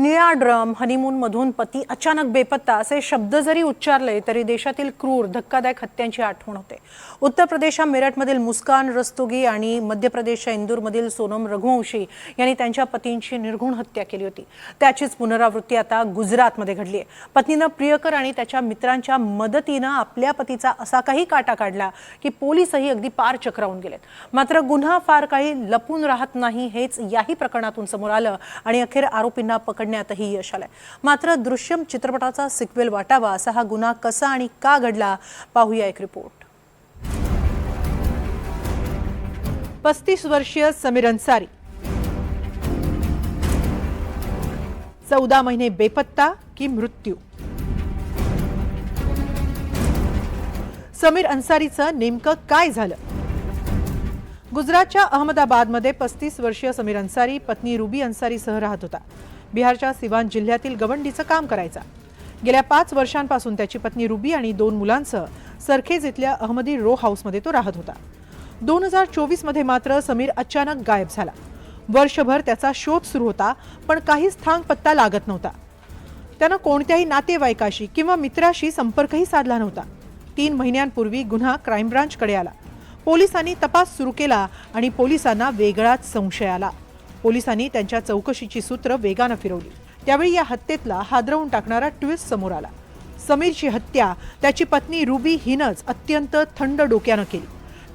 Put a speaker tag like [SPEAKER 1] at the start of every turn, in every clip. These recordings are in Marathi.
[SPEAKER 1] निळा ड्रम हनीमूनमधून पती अचानक बेपत्ता असे शब्द जरी उच्चारले तरी देशातील क्रूर धक्कादायक हत्यांची आठवण होते. उत्तर प्रदेशच्या मेरठमधील मुस्कान रस्तोगी आणि मध्य प्रदेशच्या इंदूरमधील सोनम रघुवंशी यांनी त्यांच्या पतींची निर्घुण हत्या केली होती. त्याचीच पुनरावृत्ती आता गुजरातमध्ये घडली आहे. पत्नीनं प्रियकर आणि त्याच्या मित्रांच्या मदतीनं आपल्या पतीचा असा काही काटा काढला की पोलीसही अगदी पार चक्रावून गेलेत. मात्र गुन्हा फार काही लपून राहत नाही हेच याही प्रकरणातून समोर आलं आणि अखेर आरोपींना उघडण्यातही यश आलंय. मात्र दृश्यम चित्रपटाचा सिक्वेल वाटावा असा हा गुन्हा कसा आणि का घडला पाहूया एक रिपोर्ट पस्तीस वर्षीय समीर अन्सारी. चौदा महिने बेपत्ता की मृत्यू. समीर अन्सारीचं नेमकं काय झालं? गुजरातच्या अहमदाबादमध्ये पस्तीस वर्षीय समीर अन्सारी पत्नी रुबी अन्सारीसह राहत होता. बिहारच्या सिवान जिल्ह्यातील गवंडीचं काम करायचा. गेल्या पाच वर्षांपासून त्याची पत्नी रुबी आणि दोन मुलांसह सरखेज इथल्या अहमदी रो हाऊसमध्ये तो राहत होता. दोन हजार चोवीसमध्ये मात्र समीर अचानक गायब झाला. वर्षभर त्याचा शोध सुरू होता पण काहीच थांग पत्ता लागत नव्हता. त्यानं कोणत्याही नातेवाईकाशी किंवा मित्राशी संपर्कही साधला नव्हता. तीन महिन्यांपूर्वी गुन्हा क्राईम ब्रांचकडे आला. पोलिसांनी तपास सुरू केला आणि पोलिसांना वेगळाच संशय आला. पोलिसांनी त्यांच्या चौकशीची सूत्र वेगानं फिरवली. त्यावेळी या हत्येतला हादरवून टाकणारा ट्विस्ट समोर आला. समीरची हत्या त्याची पत्नी रुबी हिनंच अत्यंत थंड डोक्यानं केली.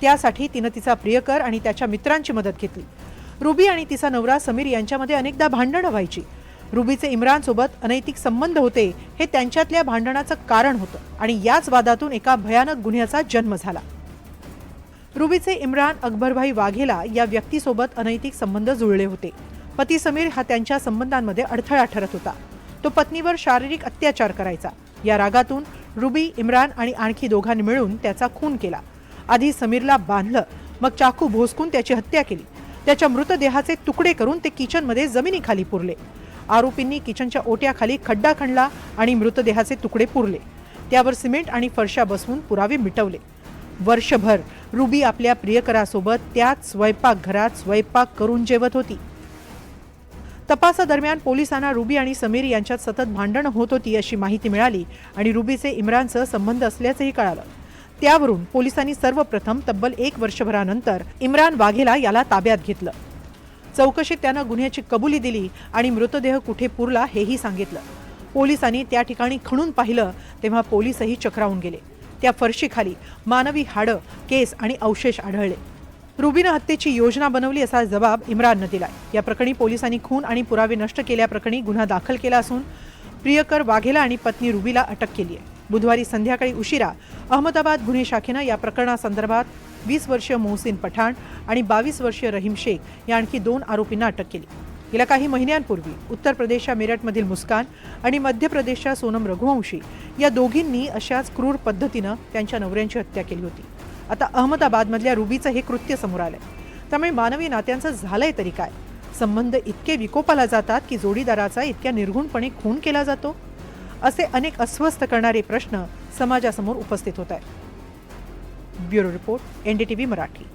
[SPEAKER 1] त्यासाठी तिनं तिचा प्रियकर आणि त्याच्या मित्रांची मदत घेतली. रुबी आणि तिचा नवरा समीर यांच्यामध्ये अनेकदा भांडणं व्हायची रुबीचे इम्रानसोबत अनैतिक संबंध होते हे त्यांच्यातल्या भांडणाचं कारण होतं आणि याच वादातून एका भयानक गुन्ह्याचा जन्म झाला. रुबीचे इम्रान अकबरभाई वाघेला या व्यक्तीसोबत अनैतिक संबंध जुळले होते. पती समीर हा त्यांच्या संबंधांमध्ये अडथळा ठरत होता. तो पत्नीवर शारीरिक अत्याचार करायचा. या रागातून रुबी इम्रान आणि आणखी दोघांनी मिळून त्याचा खून केला. आधी समीरला बांधलं मग चाकू भोसकून त्याची हत्या केली. त्याच्या मृतदेहाचे तुकडे करून ते किचनमध्ये जमिनीखाली पुरले. आरोपींनी किचनच्या ओट्याखाली खड्डा खणला आणि मृतदेहाचे तुकडे पुरले. त्यावर सिमेंट आणि फरशा बसवून पुरावे मिटवले. वर्षभर रुबी आपल्या प्रियकरासोबत त्याच स्वयंपाकघरात स्वयंपाक करून जेवत होती. तपासादरम्यान पोलिसांना रुबी आणि समीर यांच्यात सतत भांडणं होत होती अशी माहिती मिळाली आणि रुबीचे इम्रानसह संबंध असल्याचंही कळालं. त्यावरून पोलिसांनी सर्वप्रथम तब्बल एक वर्षभरानंतर इम्रान वाघेला याला ताब्यात घेतलं. चौकशीत त्यानं गुन्ह्याची कबुली दिली आणि मृतदेह कुठे पुरला हेही सांगितलं. पोलिसांनी त्या ठिकाणी खणून पाहिलं तेव्हा पोलीसही चक्रावून गेले. त्या फरशीखाली मानवी हाडं केस आणि अवशेष आढळले. रुबीनं हत्येची योजना बनवली असा जबाब इम्राननं दिला या प्रकरणी पोलिसांनी खून आणि पुरावे नष्ट केल्याप्रकरणी गुन्हा दाखल केला असून प्रियकर वाघेला आणि पत्नी रुबीला अटक केली आहे बुधवारी संध्याकाळी उशिरा अहमदाबाद गुन्हे शाखेनं या प्रकरणासंदर्भात वीस वर्षीय मोहसिन पठाण आणि बावीस वर्षीय रहीम शेख या आणखी दोन आरोपींना अटक केली. गेल्या काही महिन्यांपूर्वी उत्तर प्रदेशच्या मेरठमधील मुस्कान आणि मध्य प्रदेशच्या सोनम रघुवंशी या दोघींनी अशाच क्रूर पद्धतीनं त्यांच्या नवऱ्यांची हत्या केली होती. आता अहमदाबादमधल्या रुबीचं हे कृत्य समोर आलंय. त्यामुळे मानवी नात्यांचं झालंय तरी काय? संबंध इतके विकोपाला जातात की जोडीदाराचा इतक्या निर्घुणपणे खून केला जातो? असे अनेक अस्वस्थ करणारे प्रश्न समाजासमोर उपस्थित होत आहेत. Bureau report NDTV Marathi.